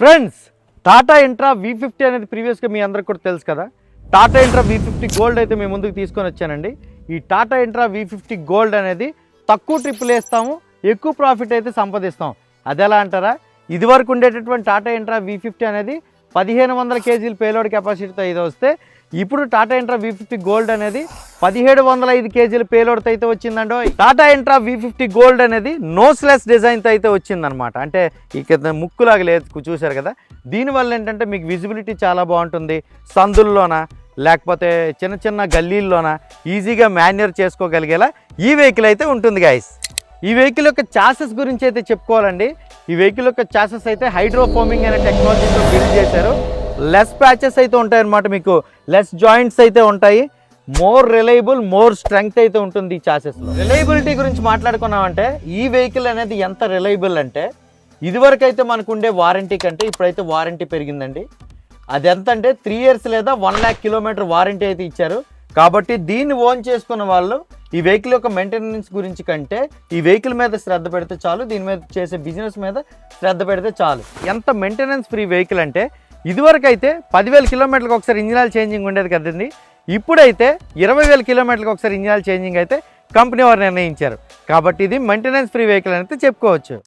Friends Tata Intra V fifty అనేది ప్రీవియస్గా మీ అందరికి కూడా తెలుసు కదా. Tata Intra V fifty gold అయితే మేము ముందుకు తీసుకొని వచ్చానండి. ఈ Tata Intra V fifty gold అనేది తక్కువ ట్రిప్పులు వేస్తాము ఎక్కువ ప్రాఫిట్ అయితే సంపాదిస్తాం. అది ఎలా అంటారా? ఇదివరకు ఉండేటటువంటి టాటా ఇంట్రా వి ఫిఫ్టీ అనేది పదిహేను వందల కేజీల పేలోడ్ కెపాసిటీతో ఇది వస్తే ఇప్పుడు Tata Intra V fifty gold అనేది పదిహేడు వందల ఐదు కేజీల పేలోడ్తో అయితే వచ్చిందండో. Tata Intra V fifty gold అనేది నోస్లెస్ డిజైన్తో అయితే వచ్చిందనమాట అంటే ఇక ముక్కులాగా లేదు చూశారు కదా. దీనివల్ల ఏంటంటే మీకు విజిబిలిటీ చాలా బాగుంటుంది. సందుల్లోన లేకపోతే చిన్న చిన్న గల్లీల్లోన ఈజీగా మాన్యూర్ చేసుకోగలిగేలా ఈ వెహికల్ అయితే ఉంటుంది గాయస్ ఈ వెహికల్ యొక్క చాసెస్ గురించి అయితే చెప్పుకోవాలండి. ఈ వెహికల్ యొక్క చాసెస్ అయితే హైడ్రోఫోమింగ్ అనే టెక్నాలజీతో బిల్డ్ చేశారు. లెస్ ప్యాచెస్ అయితే ఉంటాయి అన్నమాట మీకు. లెస్ జాయింట్స్ అయితే ఉంటాయి. మోర్ రిలయబుల్ మోర్ స్ట్రెంగ్త్ అయితే ఉంటుంది ఈ చాసెస్లో రిలయబిలిటీ గురించి మాట్లాడుకున్నామంటే ఈ వెహికల్ అనేది ఎంత రిలయబుల్ అంటే ఇదివరకు అయితే మనకు ఉండే వారంటీ కంటే ఇప్పుడైతే వారంటీ పెరిగిందండి. అది ఎంత అంటే త్రీ ఇయర్స్ లేదా వన్ ల్యాక్ కిలోమీటర్ వారంటీ అయితే ఇచ్చారు. కాబట్టి దీన్ని ఓన్ చేసుకున్న వాళ్ళు ఈ వెహికల్ యొక్క మెయింటెనెన్స్ గురించి కంటే ఈ వెహికల్ మీద శ్రద్ధ పెడితే చాలు దీని మీద చేసే బిజినెస్ మీద శ్రద్ధ పెడితే చాలు. ఎంత మెయింటెనెన్స్ ఫ్రీ వెహికల్ అంటే ఇదివరకు అయితే పదివేల కిలోమీటర్లకు ఒకసారి ఇంజిన్ ఆయిల్ చేంజింగ్ ఉండేది కదండి. ఇప్పుడైతే ఇరవై వేల కిలోమీటర్లకు ఒకసారి ఇంజిన్ ఆయిల్ చేంజింగ్ అయితే కంపెనీ వారు నిర్ణయించారు. కాబట్టి ఇది మెయింటెనెన్స్ ఫ్రీ వెహికల్ అని చెప్పుకోవచ్చు.